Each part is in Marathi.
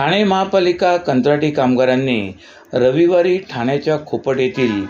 ठाणे महापालिका कंत्राटी कामगारांनी रविवारी ठाण्याच्या खोपट येथील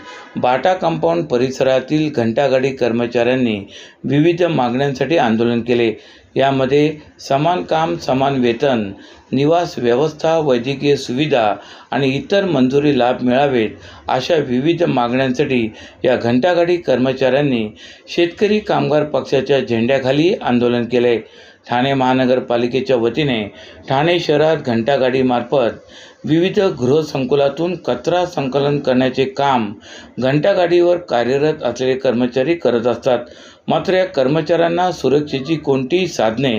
बाटा कंपाऊंड परिसरातील घंटागाडी कर्मचाऱ्यांनी विविध मागण्यांसाठी आंदोलन केले. यामध्ये समान काम समान वेतन निवास व्यवस्था वैद्यकीय सुविधा आणि इतर मंजुरी लाभ मिळावेत अशा विविध मागण्यांसाठी या घंटागाडी कर्मचाऱ्यांनी शेतकरी कामगार पक्षाच्या झेंड्याखाली आंदोलन केले. ठाणे महानगरपालिकेच्या वतीने ठाणे शहरात घंटागाडीमार्फत विविध गृहसंकुलातून कचरा संकलन करण्याचे काम घंटागाडीवर कार्यरत असलेले कर्मचारी करत असतात. मात्र या कर्मचाऱ्यांना सुरक्षेची कोणतीही साधने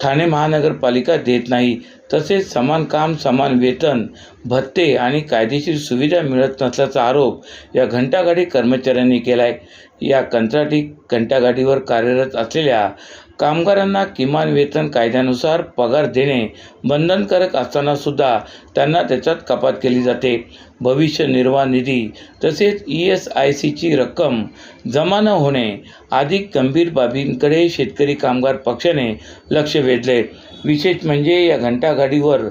ठाणे महानगरपालिका देत नाही. तसेच समान काम समान वेतन भत्ते आणि कायदेशीर सुविधा मिळत नसल्याचा आरोप या घंटागाडी कर्मचाऱ्यांनी केला आहे या कंत्राटी घंटागाडीवर कार्यरत असलेल्या कामगारांना किमान वेतन कायद्यानुसार पगार देणे बंधनकारक असताना सुद्धा त्यांना त्याच्यात कपात केली जाते. भविष्य निर्वाह निधी तसेच ई एस आय सीची रक्कम जमा न होणे अधिक गंभीर बाबींकडे शेतकरी कामगार पक्षाने लक्ष वेधले. विशेष म्हणजे या घंटागाडीवर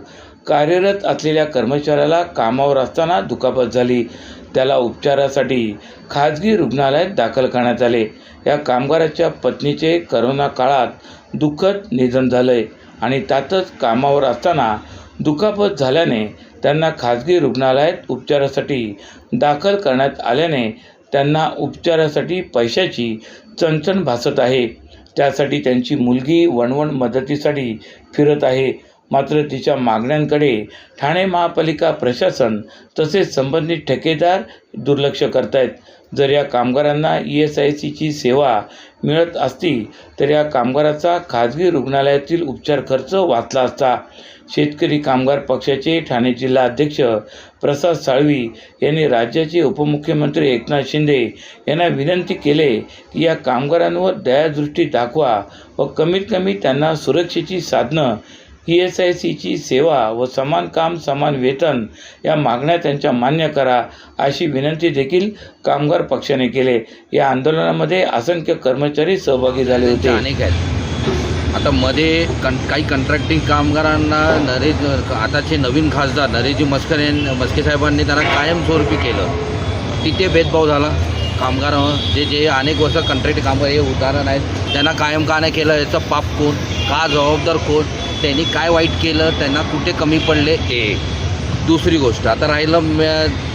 कार्यरत असलेल्या कर्मचाऱ्याला कामावर असताना दुखापत झाली. त्याला उपचारासाठी खाजगी रुग्णालयात दाखल करण्यात आले. या कामगाराच्या पत्नीचे करोना काळात दुःखद निधन झालंय आणि त्यातच कामावर असताना दुखापत झाल्याने त्यांना खाजगी रुग्णालयात उपचारासाठी दाखल करण्यात आल्याने त्यांना उपचारासाठी पैशाची चणचण भासत आहे. त्यासाठी त्यांची मुलगी वणवण मदतीसाठी फिरत आहे. मात्र तिच्या मागण्यांकडे ठाणे महापालिका प्रशासन तसेच संबंधित ठेकेदार दुर्लक्ष करत आहेत जर या कामगारांना ई एस आय सीची सेवा मिळत असती तर या कामगाराचा खाजगी रुग्णालयातील उपचार खर्च वाचला असता. शेतकरी कामगार पक्षाचे ठाणे जिल्हा अध्यक्ष प्रसाद साळवी यांनी राज्याचे उपमुख्यमंत्री एकनाथ शिंदे यांना विनंती केले की या कामगारांवर दयादृष्टी दाखवा व कमीत कमी त्यांना सुरक्षेची साधनं ई एस आय सीची सेवा व समान काम समान वेतन या मागण्या त्यांच्या मान्य करा अशी विनंती देखील कामगार पक्षाने केले. या आंदोलनामध्ये असंख्य कर्मचारी सहभागी झाले होते. अनेक आहेत. आता मध्ये कं काही कंत्राक्टिंग कामगारांना नरेश आताचे नवीन खासदार नरेशजी मस्कर यां मस्के साहेबांनी त्यांना कायमस्वरूपी केलं. तिथे भेदभाव झाला. कामगार जे जे अनेक वर्ष कंत्राटी कामगार हे उदाहरण आहेत. त्यांना कायम का नाही केलं? याचं पाप कोण? का जबाबदार कोण? त्यांनी काय वाईट केलं त्यांना कुठे कमी पडले एक दुसरी गोष्ट. आता राहिलं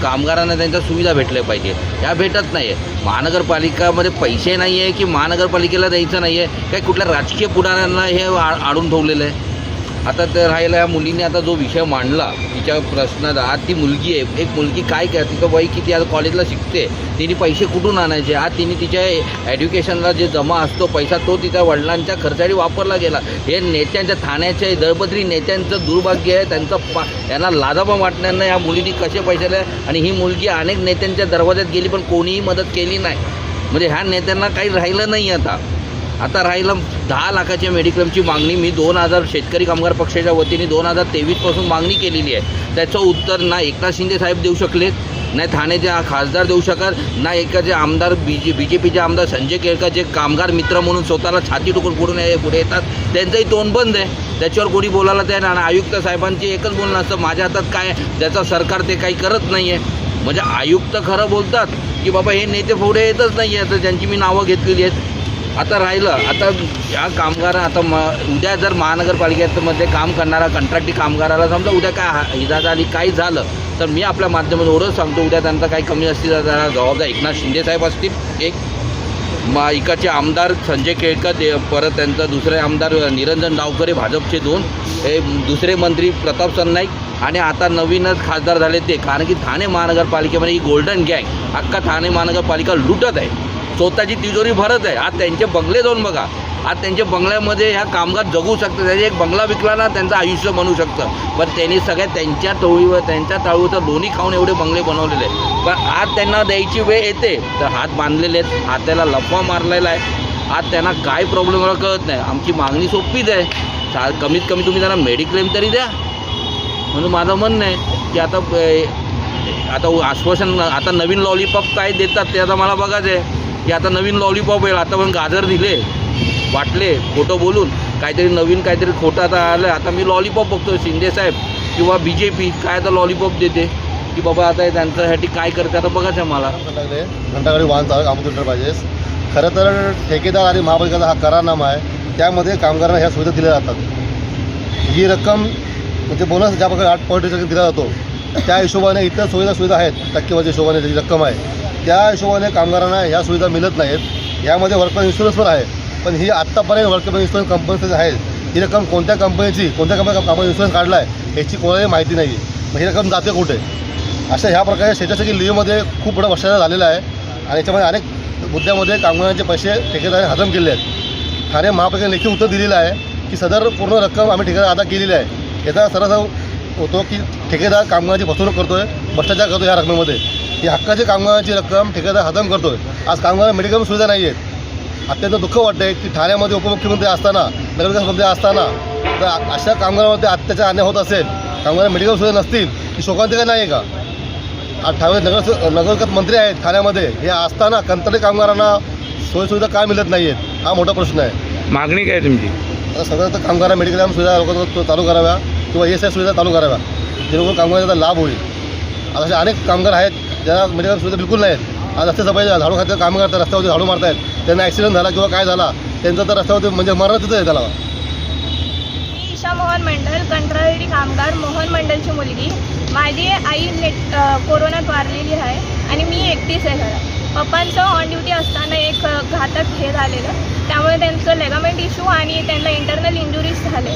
कामगारांना त्यांच्या सुविधा भेटल्या पाहिजे. या भेटत नाही आहे महानगरपालिकामध्ये पैसे नाही आहे की महानगरपालिकेला द्यायचं नाही आहे काही कुठल्या राजकीय पुढाऱ्यांना हे आ आडून ठेवलेलं आहे? आता तर राहिलं या मुलीने आता जो विषय मांडला तिच्या प्रश्नात आज ती मुलगी आहे एक मुलगी काय काय तिचं वय किती आज कॉलेजला शिकते तिने पैसे कुठून आणायचे आज तिने तिच्या ॲड्युकेशनला जे जमा असतो पैसा तो तिच्या वडिलांच्या खर्चासाठी वापरला गेला. हे नेत्यांच्या ठाण्याच्या दळपत्री नेत्यांचं दुर्भाग्य आहे त्यांचं पा यांना लादाबा वाटण्यांना वाटणार नाही या मुलीने कसे पैसे दिले आणि ही मुलगी अनेक नेत्यांच्या दरवाज्यात गेली पण कोणीही मदत केली नाही. म्हणजे ह्या नेत्यांना काही राहिलं नाही आता. आता राहिलं दहा लाखाच्या मेडिक्लेमची मागणी. मी दोन हजार शेतकरी कामगार पक्षाच्या वतीने दोन हजार तेवीसपासून मागणी केलेली आहे. त्याचं उत्तर ना एकनाथ शिंदे साहेब देऊ शकलेत नाही ठाण्याचे खासदार देऊ शकत ना एकाचे आमदार बी जे बी जे पीचे आमदार संजय केळकर जे कामगार मित्र म्हणून स्वतःला छाती टुकून पुढून ये- पुढे येतात त्यांचंही तोंड बंद आहे. त्याच्यावर कोणी बोलायला तयार आणि आयुक्त साहेबांची एकच बोलणं असतं माझ्या हातात काय आहे, ज्याचं सरकार ते काही करत नाही आहे म्हणजे आयुक्त खरं बोलतात की बाबा हे नेते पुढे येतच नाही आहे तर ज्यांची मी नावं घेतलेली आहेत आता राहिलं आता या कामगार आता म उद्या जर महानगरपालिकेमध्ये काम करणारा कंत्राटी कामगाराला समजा उद्या काय हा- इजा झाली काही झालं तर मी आपल्या माध्यमातून एवढंच सांगतो उद्या त्यांचा काही कमी असतील तर त्याला जबाबदार एकनाथ शिंदेसाहेब असतील एक मा इकडचे आमदार संजय केळकर ते परत त्यांचा दुसरे आमदार निरंजन डावकरे भाजपचे दोन हे दुसरे मंत्री प्रताप सरनाईक आणि आता नवीनच खासदार झाले ते कारण की ठाणे महानगरपालिकेमध्ये ही गोल्डन गँग अख्खा ठाणे महानगरपालिका लुटत आहे. स्वतःची तिजोरी भरत आहे. आज त्यांचे बंगले जाऊन बघा. आज त्यांच्या बंगल्यामध्ये ह्या कामगार जगू शकतात. त्याचे एक बंगला विकला ना त्यांचं आयुष्य बनू शकतं. पण त्यांनी सगळ्या त्यांच्या टोळीवर त्यांच्या टाळूचं दोन्ही खाऊन एवढे बंगले बनवलेले आहेत. पण आज त्यांना द्यायची वेळ येते. तर हात बांधलेले आहेत. हाताला लफा मारलेला आहे. आज त्यांना काय प्रॉब्लेम मला कळत नाही. आमची मागणी सोपीच आहे. सा कमीत कमी तुम्ही त्यांना मेडिक्लेम तरी द्या. म्हणून माझं म्हणणं आहे की आता आता आश्वासन आता नवीन लॉलीपॉप काय देतात ते आता मला बघायचं आहे. की आता नवीन लॉलीपॉप येईल आता पण गाजर दिले. वाटले खोटं बोलून. काहीतरी नवीन काहीतरी खोटं आता आलं. आता मी लॉलीपॉप बघतो शिंदे साहेब किंवा बी जे पी काय आता लॉलीपॉप देते? की बाबा आता हे त्यांच्यासाठी काय करते? आता बघायचं मला. घंटागाडी वाहन चालक अमोल पाहिजे. खरं तर ठेकेदार आणि महापालिकेचा हा करारनामा आहे. त्यामध्ये कामगारांना ह्या सुविधा दिल्या जातात. ही रक्कम म्हणजे बोनस ज्या प्रकारे आठ पॉईंट दिला जातो त्या हिशोबाने इतर सुविधा सुविधा आहेत. टक्केवारी हिशोबाने जी रक्कम आहे त्या हिशोबाने कामगारांना ह्या सुविधा मिळत नाहीत. यामध्ये वर्कमॅन इन्शुरन्स पण आहे. पण ही आत्तापर्यंत वर्कमॅन इन्शुरन्स कंपनीचं आहे ही रक्कम कोणत्या कंपनीची कोणत्या कंपनी कंपनी इन्शुरन्स काढला आहे याची कोणालाही माहिती नाही मग ही रक्कम जाते कुठे? अशा ह्या प्रकारे शेजारसाठी लिव्हमध्ये खूप मोठा भ्रष्टाचार झालेला आहे. आणि याच्यामध्ये अनेक मुद्द्यामध्ये कामगारांचे पैसे ठेकेदारांनी हजम केले आहेत. ठाणे महापालिकेने लेखी उत्तर दिलेलं आहे की सदर पूर्ण रक्कम आम्ही ठेकेदार अदा केलेली आहे. याचा सरळ होतो की ठेकेदार कामगारांची फसवणूक करतोय भ्रष्टाचार करतो ह्या रकमेमध्ये. ही हक्काची कामगारांची रक्कम ठेकेदार हजम करतोय. आज कामगार मेडिकल सुविधा नाही आहेत अत्यंत दुःख वाटतंय की ठाण्यामध्ये उपमुख्यमंत्री असताना नगरविकास मंत्री असताना तर अशा कामगारांमध्ये अत्याचार अन्याय होत असेल कामगार मेडिकल सुविधा नसतील ही शोकांतिका नाही आहे का? आज ठाणे नगर नगरविकास मंत्री आहेत ठाण्यामध्ये. हे असताना कंत्राटी कामगारांना सोयीसुविधा का मिळत नाही आहेत हा मोठा प्रश्न आहे. मागणी काय तुमची? आता साधारणतः कामगार मेडिकल सुविधा चालू कराव्या किंवा एस आय सुविधा चालू कराव्या. जेणेकरून कामगारांचा लाभ होईल. आता असे अनेक कामगार आहेत ज्यांना मेडिकल सुविधा बिलकुल नाहीत. आज रस्ते सफाई झाडू खात्यात काम करतात रस्त्यावरती झाडू मारतायत. त्यांना ॲक्सिडेंट झाला किंवा काय झाला त्यांचं तर रस्त्यावरती म्हणजे मरणच आहे त्याला. मी ईशा मोहन मंडल कंत्राळी कामगार मोहन मंडलची मुलगी. माझी आई नेट कोरोनात वारलेली आहे आणि मी एकटीच आहे घरात. पप्पांचं ऑन ड्युटी असताना एक घातक हे झालेलं. त्यामुळे त्यांचं लेगामेंट इश्यू आणि त्यांना इंटरनल इंजुरीज झाले.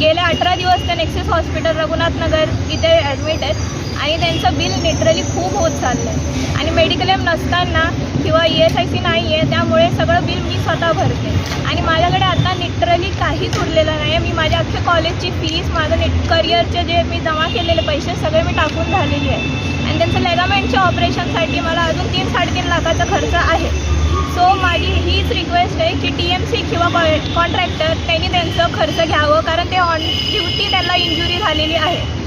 गेले अठरा दिवस ते नेक्सेस हॉस्पिटल रघुनाथनगर इथे ॲडमिट आहेत. आणि त्यांचं बिल लिटरली खूप होत चाललं आहे आणि मेडिक्लेम नसताना किंवा ई एस आय सी नाही आहे त्यामुळे सगळं बिल मी स्वतः भरते. आणि माझ्याकडे आता लिटरली काहीच उरलेलं नाही आहे मी माझ्या अख्ख्या कॉलेजची फीस माझं नेट करिअरचे जे मी जमा केलेले पैसे सगळे मी टाकून झालेली आहे. आणि लेगामेंटच्या ऑपरेशनसाठी मला अजून तीन साडेतीन लाखाचा खर्च आहे. सो माझी हीच रिक्वेस्ट आहे की टी एम सी किंवा कॉ कॉन्ट्रॅक्टर त्यांनी त्यांचं खर्च घ्यावं कारण ते ऑन ड्युटी त्यांना इंजुरी झालेली आहे.